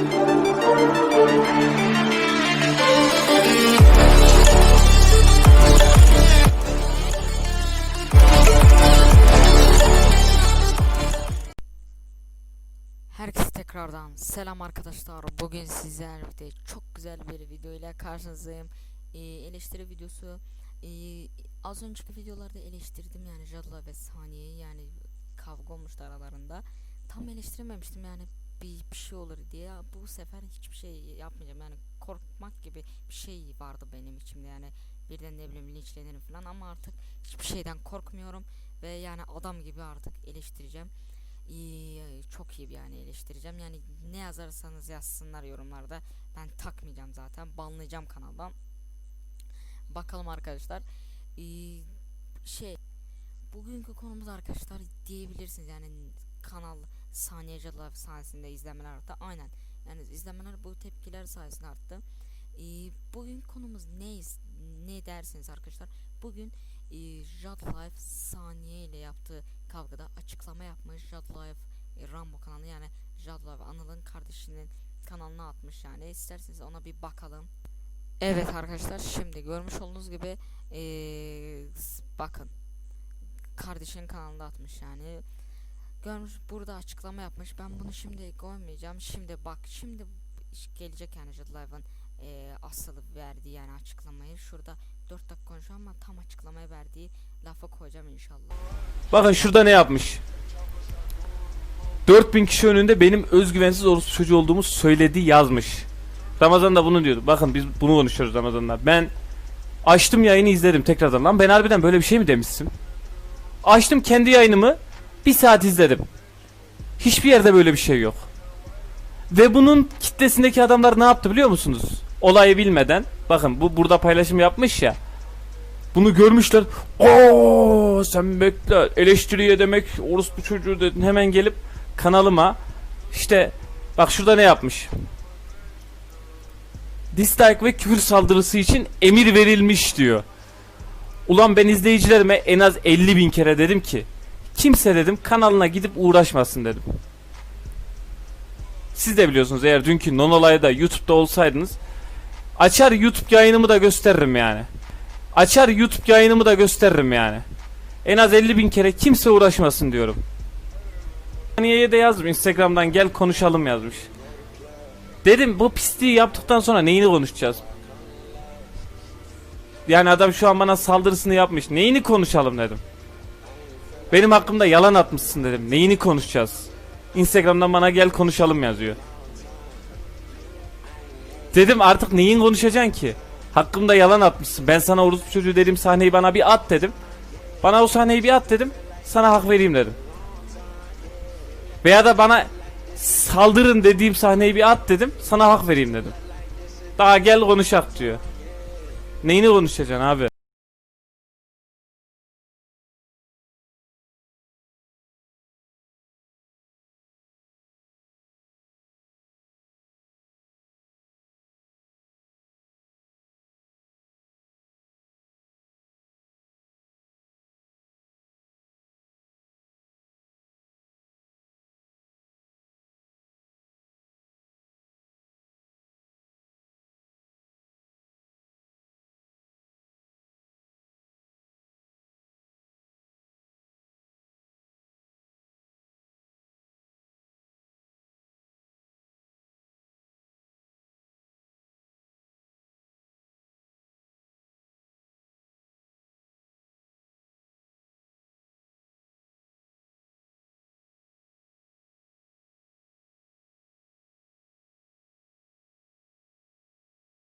Herkese tekrardan selam arkadaşlar. Bugün sizlerle çok güzel bir video ile karşınızdayım. Ee, eleştiri videosu. Ee, az önceki videolarda eleştirdim yani Jadla ve Saniye'yi yani kavga olmuştu aralarında. Tam eleştirememiştim yani bir, bir şey olur diye. Bu sefer hiçbir şey yapmayacağım yani korkmak gibi bir şey vardı benim içimde yani birden ne bileyim linçlenirim falan ama artık hiçbir şeyden korkmuyorum ve yani adam gibi artık eleştireceğim iyi çok iyi bir yani eleştireceğim. Yani ne yazarsanız yazsınlar yorumlarda. Ben takmayacağım zaten. Banlayacağım kanaldan. Bakalım arkadaşlar. Ee, şey bugünkü konumuz arkadaşlar diyebilirsiniz yani kanal saniyece live sayesinde izlemeler arttı. Aynen. Yani izlemeler bu tepkiler sayesinde arttı. Ee, bugün konumuz ne ne dersiniz arkadaşlar? Bugün e, Life saniye ile yaptığı kavgada açıklama yapmış Life e, Rambo kanalı yani Life Anıl'ın kardeşinin kanalına atmış yani isterseniz ona bir bakalım. Evet arkadaşlar şimdi görmüş olduğunuz gibi e, s- bakın kardeşinin kanalında atmış yani görmüş burada açıklama yapmış ben bunu şimdi koymayacağım şimdi bak şimdi gelecek yani Jad Life'ın e, asıl verdiği yani açıklamayı şurada 4 dakika konuşuyor ama tam açıklamayı verdiği lafa koyacağım inşallah. Bakın şurada ne yapmış. 4000 kişi önünde benim özgüvensiz orospu çocuğu olduğumu söyledi yazmış. Ramazan da bunu diyordu. Bakın biz bunu konuşuyoruz Ramazan'da. Ben açtım yayını izledim tekrardan. Lan ben harbiden böyle bir şey mi demişsin? Açtım kendi yayınımı bir saat izledim. Hiçbir yerde böyle bir şey yok. Ve bunun kitlesindeki adamlar ne yaptı biliyor musunuz? Olayı bilmeden. Bakın bu burada paylaşım yapmış ya. Bunu görmüşler. Oo sen bekle eleştiriye demek orospu çocuğu dedin hemen gelip kanalıma işte bak şurada ne yapmış. Dislike ve küfür saldırısı için emir verilmiş diyor. Ulan ben izleyicilerime en az 50 bin kere dedim ki kimse dedim kanalına gidip uğraşmasın dedim. Siz de biliyorsunuz eğer dünkü non olayda YouTube'da olsaydınız açar YouTube yayınımı da gösteririm yani. Açar YouTube yayınımı da gösteririm yani. En az 50 bin kere kimse uğraşmasın diyorum. Niye de yazmış Instagram'dan gel konuşalım yazmış. Dedim bu pisliği yaptıktan sonra neyini konuşacağız? Yani adam şu an bana saldırısını yapmış. Neyini konuşalım dedim. Benim hakkımda yalan atmışsın dedim. Neyini konuşacağız? Instagram'dan bana gel konuşalım yazıyor. Dedim artık neyin konuşacaksın ki? Hakkımda yalan atmışsın. Ben sana orospu çocuğu dediğim sahneyi bana bir at dedim. Bana o sahneyi bir at dedim. Sana hak vereyim dedim. Veya da bana saldırın dediğim sahneyi bir at dedim. Sana hak vereyim dedim. Daha gel konuşak diyor. Neyini konuşacaksın abi?